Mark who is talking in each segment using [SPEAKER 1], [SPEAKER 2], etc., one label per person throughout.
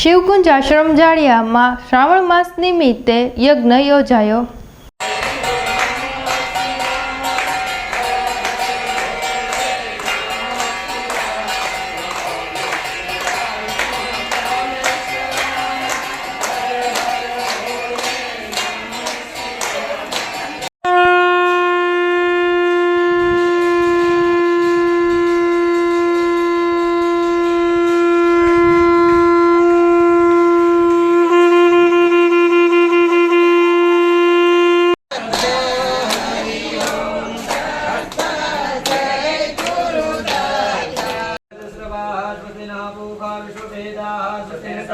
[SPEAKER 1] શિવકુંજ આશ્રમ જાળિયામાં શ્રાવણ માસ નિમિત્તે યજ્ઞ યોજાયો.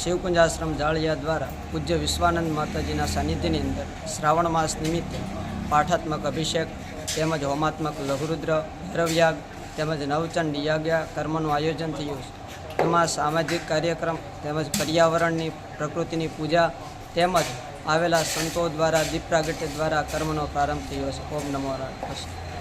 [SPEAKER 2] શિવકુંજ આશ્રમ જાળિયા દ્વારા પૂજ્ય વિશ્વાનંદ માતાજીના સાનિધ્યની અંદર શ્રાવણ માસ નિમિત્તે પાઠાત્મક અભિષેક, તેમજ હોમાત્મક લઘુરુદ્ર ભૈરવયાગ તેમજ નવચંડ યજ્ઞ કર્મનું આયોજન થયું છે. એમાં સામાજિક કાર્યક્રમ, તેમજ પર્યાવરણની પ્રકૃતિની પૂજા, તેમજ આવેલા સંતો દ્વારા દીપ પ્રાગટ્ય દ્વારા કર્મનો પ્રારંભ થયો છે. ઓમ નમો નારાયણ